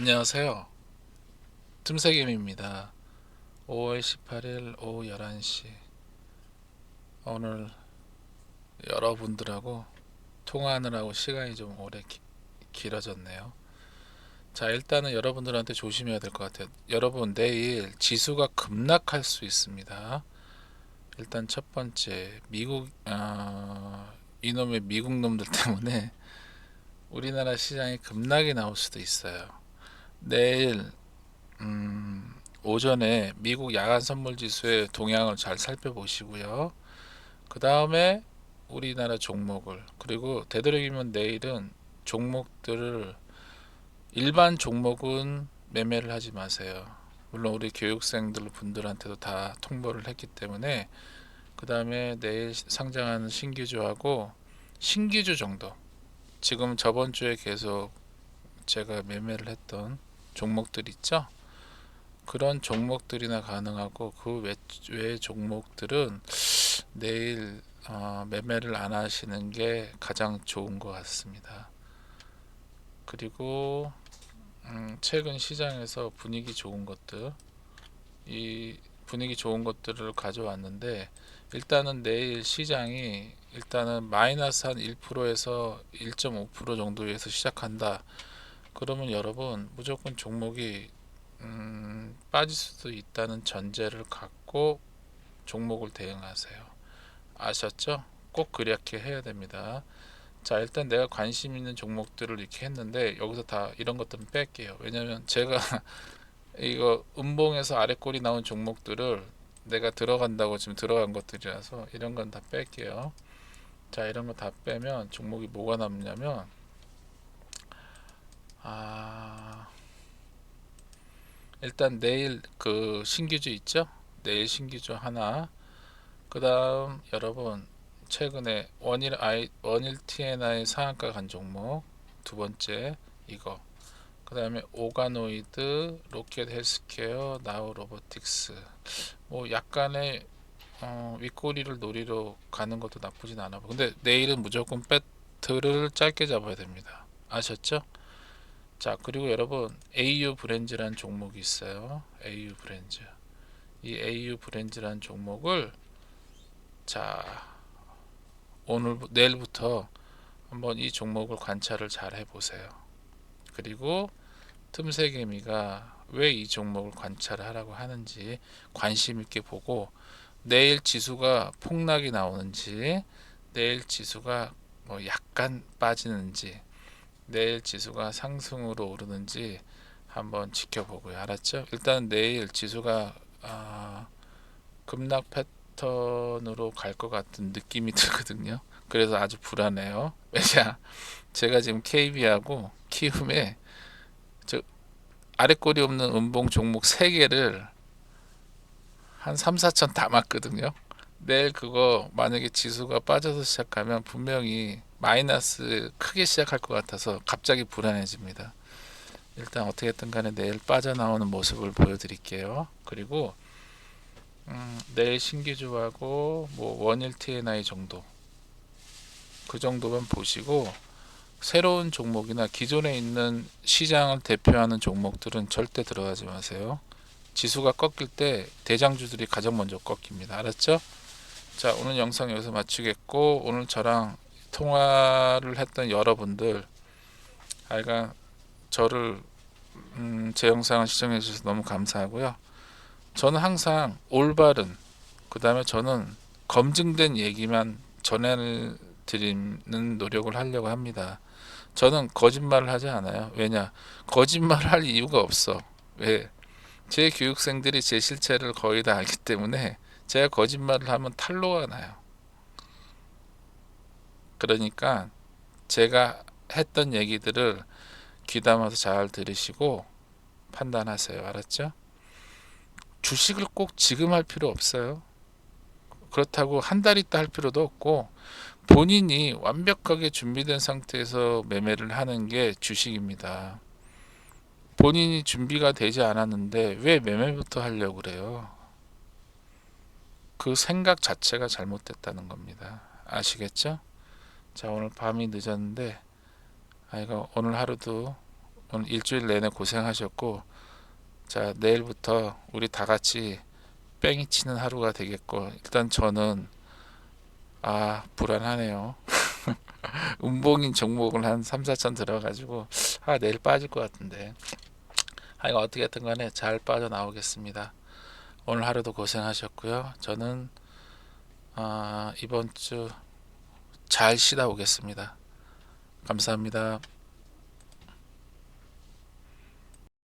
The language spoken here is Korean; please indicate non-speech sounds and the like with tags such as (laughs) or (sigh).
안녕하세요. 틈새김입니다. 5월 18일 오후 11시. 오늘 여러분들하고 통화하느라고 시간이 좀 오래 기- 길어졌네요. 자, 일단은 여러분들한테 조심해야 될 것 같아요. 여러분, 내일 지수가 급락할 수 있습니다. 일단 첫 번째, 미국, 어, 이놈의 미국 놈들 (laughs) 때문에 우리나라 시장이 급락이 나올 수도 있어요. 내일 음, 오전에 미국 야간 선물 지수의 동향을 잘 살펴보시고요. 그 다음에 우리나라 종목을 그리고 되도록이면 내일은 종목들을 일반 종목은 매매를 하지 마세요. 물론 우리 교육생들 분들한테도 다 통보를 했기 때문에 그 다음에 내일 상장하는 신규주하고 신규주 정도 지금 저번 주에 계속 제가 매매를 했던 종목들 있죠? 그런 종목들이나 가능하고 그 외, 외 종목들은 내일 어, 매매를 안 하시는 게 가장 좋은 것 같습니다. 그리고 음, 최근 시장에서 분위기 좋은 것들 이 분위기 좋은 것들을 가져왔는데 일단은 내일 시장이 일단은 마이너스 한 1%에서 1.5% 정도에서 시작한다. 그러면 여러분 무조건 종목이 음, 빠질 수도 있다는 전제를 갖고 종목을 대응하세요. 아셨죠? 꼭 그렇게 해야 됩니다. 자, 일단 내가 관심 있는 종목들을 이렇게 했는데 여기서 다 이런 것들은 뺄게요. 왜냐면 제가 (laughs) 이거 음봉에서 아래 꼴이 나온 종목들을 내가 들어간다고 지금 들어간 것들이라서 이런 건 다 뺄게요. 자, 이런 거 다 빼면 종목이 뭐가 남냐면 아 일단 내일 그 신규주 있죠? 내일 신규주 하나. 그다음 여러분 최근에 원일 아이 원일 TNI 상한가 간 종목 두 번째 이거. 그다음에 오가노이드, 로켓 헬스케어, 나우 로보틱스. 뭐 약간의 어, 윗꼬리를 노리러 가는 것도 나쁘진 않아. 근데 내일은 무조건 배트를 짧게 잡아야 됩니다. 아셨죠? 자, 그리고 여러분 AU 브랜즈라는 종목이 있어요. AU 브랜즈. 이 AU 브랜즈라는 종목을 자, 오늘 내일부터 한번 이 종목을 관찰을 잘 해보세요. 그리고 틈새 개미가 왜 이 종목을 관찰하라고 하는지 관심 있게 보고 내일 지수가 폭락이 나오는지 내일 지수가 뭐 약간 빠지는지 내일 지수가 상승으로 오르는지 한번 지켜보고요. 알았죠? 일단 내일 지수가 아, 급락 패턴으로 갈 것 같은 느낌이 (laughs) 들거든요. 그래서 아주 불안해요. 왜냐? 제가 지금 KB하고 키움에 저 아래 꼬리 없는 음봉 종목 3개를 한 3, 4천 담았거든요. 내일 그거 만약에 지수가 빠져서 시작하면 분명히 마이너스 크게 시작할 것 같아서 갑자기 불안해집니다. 일단 어떻게든 간에 내일 빠져나오는 모습을 보여드릴게요. 그리고 음, 내일 신기주하고 뭐 원일 TNI 정도 그 정도만 보시고 새로운 종목이나 기존에 있는 시장을 대표하는 종목들은 절대 들어가지 마세요. 지수가 꺾일 때 대장주들이 가장 먼저 꺾입니다. 알았죠? 자, 오늘 영상 여기서 마치겠고 오늘 저랑 통화를 했던 여러분들 하여간 저를 음, 제 영상을 시청해 주셔서 너무 감사하고요. 저는 항상 올바른 그 다음에 저는 검증된 얘기만 전해 드리는 노력을 하려고 합니다. 저는 거짓말을 하지 않아요. 왜냐? 거짓말을 할 이유가 없어. 왜? 제 교육생들이 제 실체를 거의 다 알기 때문에 제가 거짓말을 하면 탈로가 나요. 그러니까 제가 했던 얘기들을 귀담아서 잘 들으시고 판단하세요. 알았죠? 주식을 꼭 지금 할 필요 없어요. 그렇다고 한 달 있다 할 필요도 없고 본인이 완벽하게 준비된 상태에서 매매를 하는 게 주식입니다. 본인이 준비가 되지 않았는데 왜 매매부터 하려고 그래요? 그 생각 자체가 잘못됐다는 겁니다. 아시겠죠? 자, 오늘 밤이 늦었는데, 아이가 오늘 하루도 오늘 일주일 내내 고생하셨고 자 내일부터 우리 다 같이 뺑이 치는 하루가 되겠고 일단 저는 아 불안하네요. (laughs) 음봉인 종목을 한 3, 4천 들어가지고 아 내일 빠질 것 같은데 아 이거 어떻게든 간에 잘 빠져나오겠습니다. 오늘 하루도 고생하셨고요. 저는 아, 이번 주 잘 쉬다 오겠습니다. 감사합니다.